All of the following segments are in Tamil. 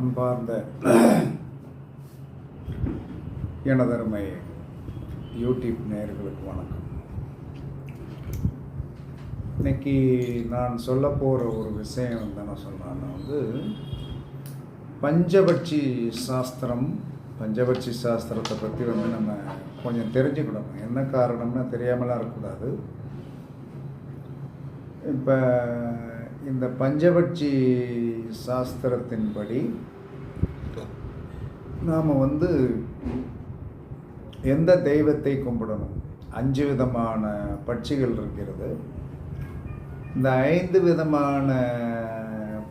அன்பார்ந்த எனதருமை யூடியூப் நேயர்களுக்கு வணக்கம். இன்னைக்கு நான் சொல்ல போகிற ஒரு விஷயம் வந்து என்ன சொல்கிறேன்னா வந்து பஞ்சபட்சி சாஸ்திரம் பஞ்சபட்சி சாஸ்திரத்தை பற்றி வந்து நம்ம கொஞ்சம் தெரிஞ்சுக்கணும். என்ன காரணம்னா தெரியாமலாம் இருக்கக்கூடாது. இப்போ இந்த பஞ்சபட்சி சாஸ்திரத்தின்படி நாம் வந்து எந்த தெய்வத்தை கும்பிடணும்? அஞ்சு விதமான பட்சிகள் இருக்கிறது. இந்த ஐந்து விதமான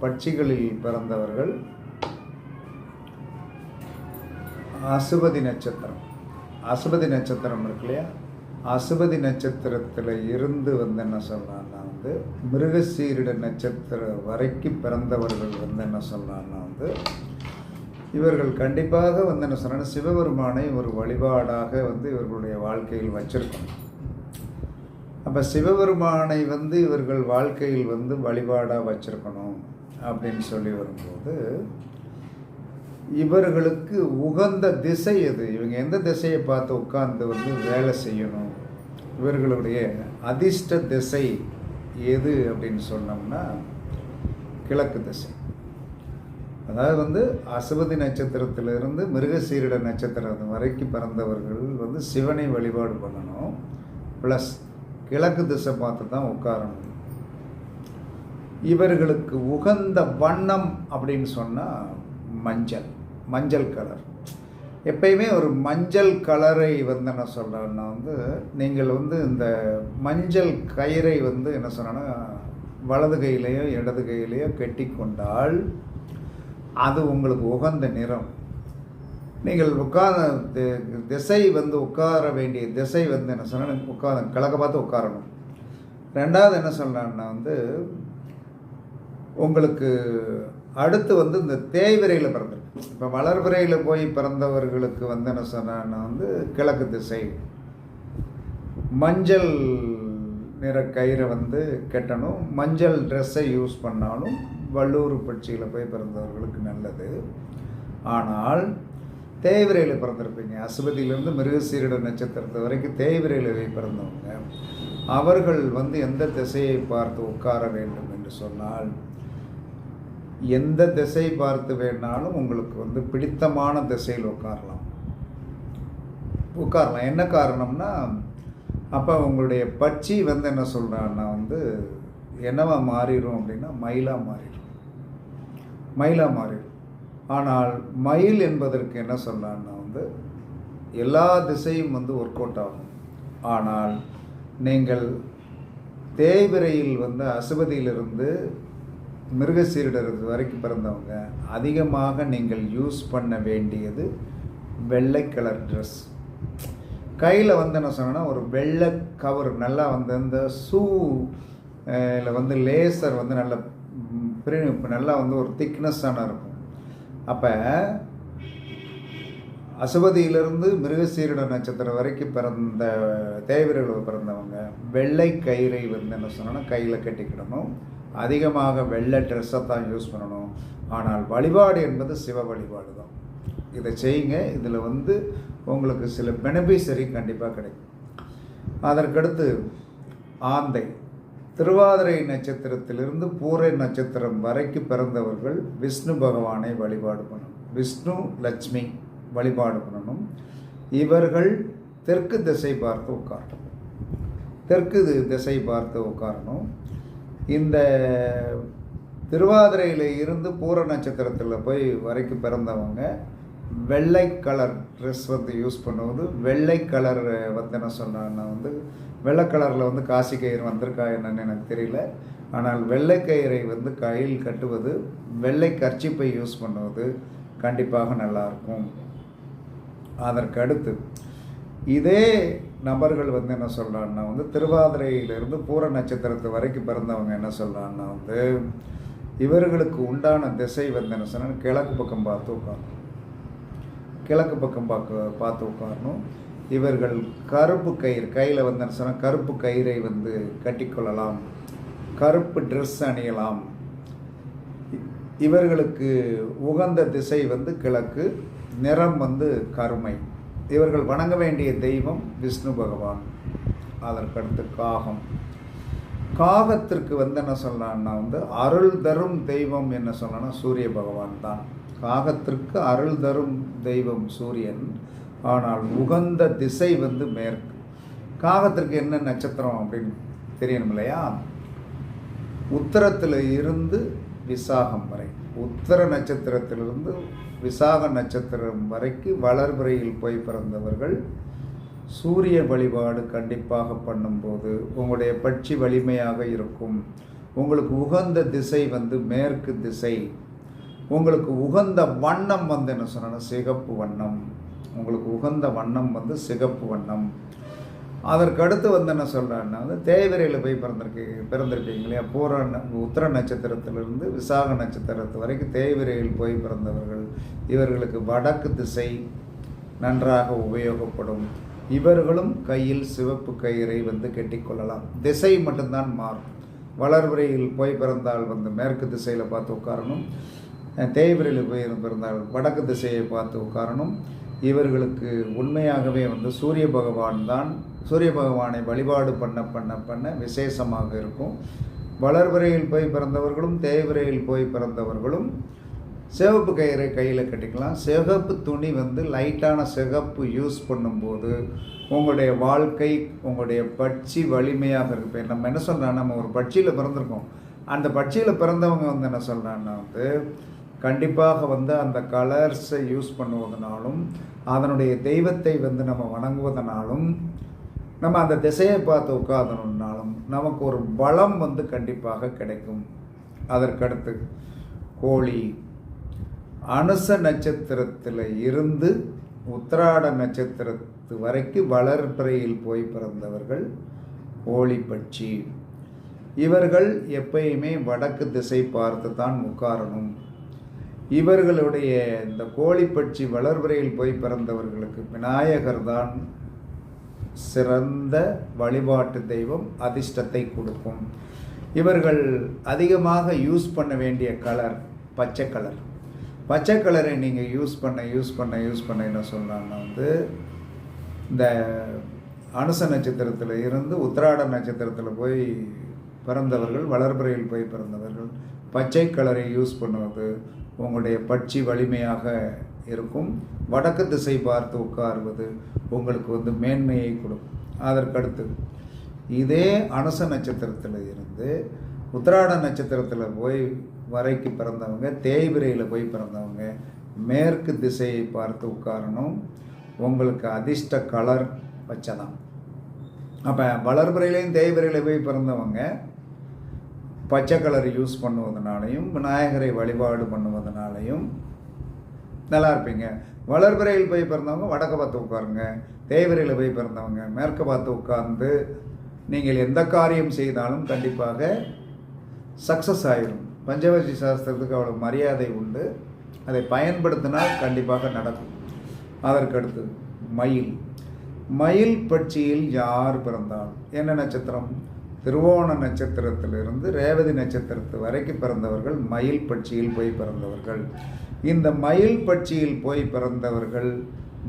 பட்சிகளில் பிறந்தவர்கள் அசுபதி நட்சத்திரம். அசுபதி நட்சத்திரம் இருக்கு இல்லையா? அசுபதி நட்சத்திரத்தில் இருந்து வந்து என்ன சொல்கிறான்னா வந்து மிருகசீரிட நட்சத்திரம் வரைக்கும் பிறந்தவர்கள் வந்து என்ன சொல்கிறான்னா வந்து இவர்கள் கண்டிப்பாக வந்து என்ன சொன்னால் சிவபெருமானை ஒரு வழிபாடாக வந்து இவர்களுடைய வாழ்க்கையில் வச்சிருக்கணும். அப்போ சிவபெருமானை வந்து இவர்கள் வாழ்க்கையில் வந்து வழிபாடாக வச்சுருக்கணும் அப்படின்னு சொல்லி வரும்போது இவர்களுக்கு உகந்த திசை எது? இவங்க எந்த திசையை பார்த்து உட்கார்ந்து வந்து வேலை செய்யணும்? இவர்களுடைய அதிர்ஷ்ட திசை எது அப்படின்னு சொன்னோம்னா கிழக்கு திசை. அதாவது வந்து அசுபதி நட்சத்திரத்திலிருந்து மிருகசீரிட நட்சத்திரம் வரைக்கும் பிறந்தவர்கள் வந்து சிவனை வழிபாடு பண்ணணும். ப்ளஸ் கிழக்கு திசை பார்த்து தான் உட்காரணும். இவர்களுக்கு உகந்த வண்ணம் அப்படின்னு சொன்னால் மஞ்சள் மஞ்சள் கலர். எப்பயுமே ஒரு மஞ்சள் கலரை வந்து என்ன சொல்கிறேன்னா வந்து நீங்கள் வந்து இந்த மஞ்சள் கயிறை வந்து என்ன சொன்னால் வலது கையிலையோ இடது கையிலையோ கட்டி கொண்டால் அது உங்களுக்கு உகந்த நிறம். நீங்கள் உட்கார திசை வந்து உட்கார வேண்டிய திசை வந்து என்ன சொன்னால் உட்கார கிழக்க பார்த்து உட்காரணும். ரெண்டாவது என்ன சொல்லலான்னா வந்து உங்களுக்கு அடுத்து வந்து இந்த தேய்விரையில் பிறந்திருக்கு. இப்போ வளர்விரையில் போய் பிறந்தவர்களுக்கு வந்து என்ன சொன்னான்னா வந்து கிழக்கு திசை. மஞ்சள் நிற கயிறை வந்து கெட்டணும். மஞ்சள் ட்ரெஸ்ஸை யூஸ் பண்ணாலும் வள்ளூர் பட்சியில் போய் பிறந்தவர்களுக்கு நல்லது. ஆனால் தேய்விரையில் பிறந்திருப்பீங்க. அசுபதியிலேருந்து மிருகசீரிட நட்சத்திரத்து வரைக்கும் தேய்விரையில் போய் பிறந்தவங்க. அவர்கள் வந்து எந்த திசையை பார்த்து உட்கார வேண்டும் என்று சொன்னால் எந்த திசை பார்த்து வேணாலும் உங்களுக்கு வந்து பிடித்தமான திசையில் உட்காரலாம். உட்காரலாம். என்ன காரணம்னா அப்போ உங்களுடைய பட்சி வந்து என்ன சொல்கிறான்னா வந்து என்னவா மாறிடும் அப்படின்னா மயிலாக மாறிடும். மயிலாக மாறிடும். ஆனால் மயில் என்பதற்கு என்ன சொல்லலான்னா வந்து எல்லா திசையும் வந்து ஒர்க் அவுட் ஆகும். ஆனால் நீங்கள் தேய்பிரையில் வந்து அசுபதியிலிருந்து மிருகசீரிடர் வரைக்கும் பிறந்தவங்க அதிகமாக நீங்கள் யூஸ் பண்ண வேண்டியது வெள்ளை கலர் ட்ரெஸ் கையில் வந்து என்ன சொன்னேன்னா ஒரு வெள்ளை கவர் நல்லா வந்து இந்த ஷூ இல்லை வந்து லேசர் வந்து நல்ல நல்லா வந்து ஒரு திக்னஸ்ஸான இருக்கும். அப்போ அசுபதியிலிருந்து மிருகசீரிட நட்சத்திரம் வரைக்கும் பிறந்த தேவர்கள் பிறந்தவங்க வெள்ளை கயிறை வந்து என்ன சொன்னோன்னா கையில் கட்டிக்கிடணும். அதிகமாக வெள்ளை ட்ரெஸ்ஸை தான் யூஸ் பண்ணணும். ஆனால் வழிபாடு என்பது சிவ வழிபாடு தான். இதை செய்யுங்க. இதில் வந்து உங்களுக்கு சில பெனிஃபிஷரி கண்டிப்பாக கிடைக்கும். அதற்கடுத்து ஆந்தை. திருவாதிரை நட்சத்திரத்திலிருந்து பூரை நட்சத்திரம் வரைக்கும் பிறந்தவர்கள் விஷ்ணு பகவானை வழிபாடு பண்ணணும். விஷ்ணு லட்சுமி வழிபாடு பண்ணணும். இவர்கள் தெற்கு திசை பார்த்து உட்காரணும். தெற்கு திசை பார்த்து உட்காரணும். இந்த திருவாதிரையில் இருந்து பூர நட்சத்திரத்தில் போய் வரைக்கும் பிறந்தவங்க வெள்ளை கலர் ட்ரெஸ் வந்து யூஸ் பண்ணுவது வெள்ளை கலர் வந்து என்ன சொன்னான்னா வந்து வெள்ளை கலரில் வந்து காசி கயிறு வந்திருக்கா என்னன்னு எனக்கு தெரியல. ஆனால் வெள்ளை கயிறை வந்து கையில் கட்டுவது வெள்ளை கர்ச்சிப்பை யூஸ் பண்ணுவது கண்டிப்பாக நல்லாயிருக்கும். அதற்கு அடுத்து இதே நபர்கள் வந்து என்ன சொல்கிறான்னா வந்து திருவாதிரையிலிருந்து பூர நட்சத்திரத்து வரைக்கும் பிறந்தவங்க என்ன சொல்கிறான்னா வந்து இவர்களுக்கு உண்டான திசை வந்து என்ன சொன்னால் கிழக்கு பக்கம் பார்த்து உட்காந்து கிழக்கு பக்கம் பார்க்க பார்த்து உட்காரணும். இவர்கள் கருப்பு கயிறு கையில் வந்து என்ன சொன்னால் கருப்பு கயிறை வந்து கட்டிக்கொள்ளலாம். கருப்பு ட்ரெஸ் அணியலாம். இவர்களுக்கு உகந்த திசை வந்து கிழக்கு நிறம் வந்து கருமை. இவர்கள் வணங்க வேண்டிய தெய்வம் விஷ்ணு பகவான். அதற்கடுத்து காகம். காகத்திற்கு வந்து என்ன சொல்லலாம்னா வந்து அருள் தரும் தெய்வம் என்ன சொல்லலாம்னா சூரிய பகவான் தான். காகத்திற்கு அருள் தரும் தெய்வம் சூரியன். ஆனால் உகந்த திசை வந்து மேற்கு. காகத்திற்கு என்ன நட்சத்திரம் அப்படின்னு தெரியணும் இல்லையா? உத்தரத்தில் இருந்து விசாகம் வரை. உத்தர நட்சத்திரத்திலிருந்து விசாக நட்சத்திரம் வரைக்கும் வளர்பிறையில் போய் பிறந்தவர்கள் சூரிய வழிபாடு கண்டிப்பாக பண்ணும்போது உங்களுடைய பட்சி வலிமையாக இருக்கும். உங்களுக்கு உகந்த திசை வந்து மேற்கு திசை. உங்களுக்கு உகந்த வண்ணம் வந்து என்ன சொன்னா சிகப்பு வண்ணம். உங்களுக்கு உகந்த வண்ணம் வந்து சிகப்பு வண்ணம். அதற்கு அடுத்து வந்து என்ன சொல்கிறேன்னா வந்து தேய்விரையில் போய் பிறந்திருக்கு பிறந்திருக்கீங்க இல்லையா பூர உத்திர நட்சத்திரத்திலிருந்து விசாக நட்சத்திரத்து வரைக்கும் தேய்விரையில் போய் பிறந்தவர்கள் இவர்களுக்கு வடக்கு திசை நன்றாக உபயோகப்படும். இவர்களும் கையில் சிவப்பு கயிறை வந்து கெட்டிக்கொள்ளலாம். திசை மட்டும்தான் மாறும். வளர்பிறையில் போய் பிறந்தால் வந்து மேற்கு திசையில் பார்த்து உட்காரணும். தேய்பிரையில் போய் பிறந்தால் வடக்கு திசையை பார்த்து உட்காரணும். இவர்களுக்கு உண்மையாகவே வந்து சூரிய பகவான் தான் சூரிய பகவானை வழிபாடு பண்ண பண்ண பண்ண விசேஷமாக இருக்கும். வளர்விரையில் போய் பிறந்தவர்களும் தேய்விரையில் போய் பிறந்தவர்களும் சிவப்பு கயிறை கையில் கட்டிக்கலாம். சிகப்பு துணி வந்து லைட்டான சிகப்பு யூஸ் பண்ணும்போது உங்களுடைய வாழ்க்கை உங்களுடைய பட்சி வலிமையாக இருக்கு. நம்ம என்ன சொல்கிறோம் நம்ம ஒரு பட்சியில் பிறந்திருக்கோம். அந்த பட்சியில் பிறந்தவங்க வந்து என்ன சொல்கிறாங்கன்னா வந்து கண்டிப்பாக வந்து அந்த கலர்ஸை யூஸ் பண்ணுவதனாலும் அதனுடைய தெய்வத்தை வந்து நம்ம வணங்குவதனாலும் நம்ம அந்த திசையை பார்த்து உட்கார்ந்தனாலும் நமக்கு ஒரு பலம் வந்து கண்டிப்பாக கிடைக்கும். அதற்கடுத்து கோழி. அனுச நட்சத்திரத்தில் இருந்து உத்திராட நட்சத்திரத்து வரைக்கும் வளர்பிறையில் போய் பிறந்தவர்கள் கோழி பட்சி. இவர்கள் எப்பயுமே வடக்கு திசை பார்த்து தான் உட்காரணும். இவர்களுடைய இந்த கோழிப்பட்சி வளர்வரையில் போய் பிறந்தவர்களுக்கு விநாயகர் தான் சிறந்த வழிபாட்டு தெய்வம் அதிர்ஷ்டத்தை கொடுக்கும். இவர்கள் அதிகமாக யூஸ் பண்ண வேண்டிய கலர் பச்சை கலர் பச்சை கலரை நீங்கள் யூஸ் பண்ண யூஸ் பண்ண யூஸ் பண்ண என்ன சொல்கிறாங்கன்னா வந்து இந்த அனுச நட்சத்திரத்தில் இருந்து உத்திராட நட்சத்திரத்தில் போய் பிறந்தவர்கள் வளர்பிறையில் போய் பிறந்தவர்கள் பச்சை கலரை யூஸ் பண்ணுவது உங்களுடைய பட்சி வலிமையாக இருக்கும். வடக்கு திசை பார்த்து உட்காருவது உங்களுக்கு வந்து மேன்மையை கொடுக்கும். அதற்கடுத்து இதே அனுச நட்சத்திரத்தில் இருந்து உத்திராட நட்சத்திரத்தில் போய் வரைக்கு பிறந்தவங்க தேய்பிரையில் போய் பிறந்தவங்க மேற்கு திசையை பார்த்து உட்காரணும். உங்களுக்கு அதிர்ஷ்ட கலர் வச்சதான். அப்போ வளர்பிறையிலையும் தேய்பிரையில் போய் பிறந்தவங்க பச்சை கலர் யூஸ் பண்ணுவதனாலையும் விநாயகரை வழிபாடு பண்ணுவதனாலையும் நல்லா இருப்பீங்க. வளர்பிறையில் போய் பிறந்தவங்க வடக்க பார்த்து உட்காருங்க தேவரையில் போய் பிறந்தவங்க மேற்க பார்த்து உட்கார்ந்து நீங்கள் எந்த காரியம் செய்தாலும் கண்டிப்பாக சக்ஸஸ் ஆயிரும். பஞ்சவர்ஷி சாஸ்திரத்துக்கு அவ்வளோ மரியாதை உண்டு. அதை பயன்படுத்தினால் கண்டிப்பாக நடக்கும். அதற்கடுத்து மயில். மயில் பட்சியில் யார் பிறந்தால் என்ன நட்சத்திரம்? திருவோண நட்சத்திரத்திலிருந்து ரேவதி நட்சத்திரத்து வரைக்கும் பிறந்தவர்கள் மயில் பட்சியில் போய் பிறந்தவர்கள். இந்த மயில் பட்சியில் போய் பிறந்தவர்கள்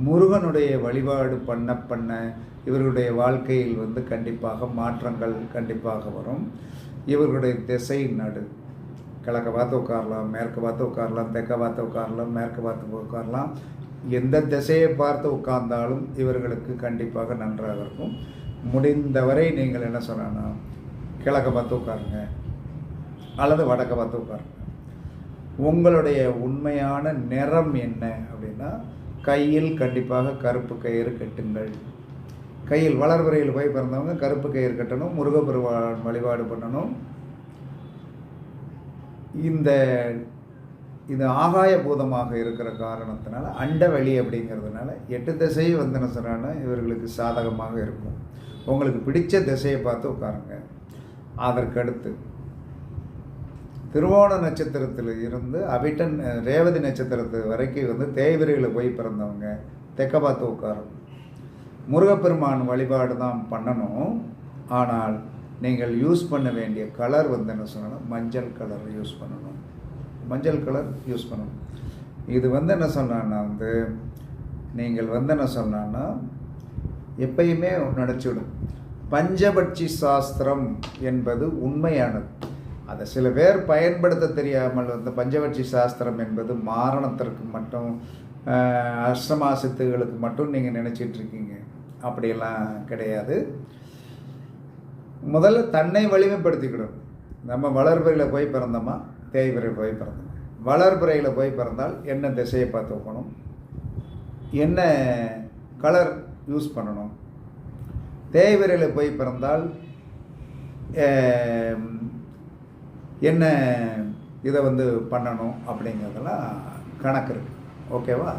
முருகனுடைய வழிபாடு பண்ண பண்ண இவர்களுடைய வாழ்க்கையில் வந்து கண்டிப்பாக மாற்றங்கள் கண்டிப்பாக வரும். இவர்களுடைய திசை நடு. கிழக்க பார்த்து உட்காரலாம் மேற்கு பார்த்து உட்காரலாம் தெற்க பார்த்து உட்காரலாம் மேற்கு பார்த்து உட்காரலாம். எந்த திசையை பார்த்து உட்கார்ந்தாலும் இவர்களுக்கு கண்டிப்பாக நன்றாக இருக்கும். முடிந்தவரை நீங்கள் என்ன சொன்னா கிழக்க பார்த்து உட்காருங்க அல்லது வடக்க பார்த்து உட்காருங்க. உங்களுடைய உண்மையான நிறம் என்ன அப்படின்னா கையில் கண்டிப்பாக கருப்பு கயிறு கட்டுங்கள். கையில் வளர்வரையில் போய் பிறந்தவங்க கருப்பு கயிறு கட்டணும் முருகப்பெருமான் வழிபாடு பண்ணணும். இந்த இது ஆகாய பூதமாக இருக்கிற காரணத்தினால அண்டவெளி அப்படிங்கிறதுனால எட்டு திசை வந்து என்ன சொல்கிறாங்கன்னா இவர்களுக்கு சாதகமாக இருக்கும். உங்களுக்கு பிடித்த திசையை பார்த்து உட்காருங்க. அதற்கடுத்து திருவோண நட்சத்திரத்தில் இருந்து அபிட்டன் ரேவதி நட்சத்திரத்து வரைக்கும் வந்து தேய்விரையில் போய் பிறந்தவங்க தெக்க பார்த்து உட்காரும் முருகப்பெருமான் வழிபாடு தான் பண்ணணும். ஆனால் நீங்கள் யூஸ் பண்ண வேண்டிய கலர் வந்து என்ன சொல்லணும்? மஞ்சள் கலர் யூஸ் பண்ணணும். மஞ்சள் கலர் யூஸ் பண்ணணும். இது வந்து என்ன சொன்னான்னா வந்து நீங்கள் வந்து என்ன சொன்னான்னா எப்பயுமே நினச்சிவிடும் பஞ்சபட்சி சாஸ்திரம் என்பது உண்மையானது. அதை சில பேர் பயன்படுத்த தெரியாமல் வந்து பஞ்சபட்சி சாஸ்திரம் என்பது மாரணத்திற்கு மட்டும் அஷ்டமா சித்துகளுக்கு மட்டும் நீங்கள் நினச்சிட்ருக்கீங்க அப்படியெல்லாம் கிடையாது. முதல்ல தன்னை வலிமைப்படுத்திக்கிடும். நம்ம வளர்பிறையில் போய் பிறந்தோமா? தேய்பிறை போய் பிறந்தோம்? வளர்பிறையில் போய் பிறந்தால் என்ன திசையை பார்த்து வைக்கணும் என்ன கலர் யூஸ் பண்ணணும். தேய்விரையில் போய் பிறந்தால் என்ன இதை வந்து பண்ணணும் அப்படிங்கிறதெல்லாம் கணக்கு இருக்குது ஓகேவா?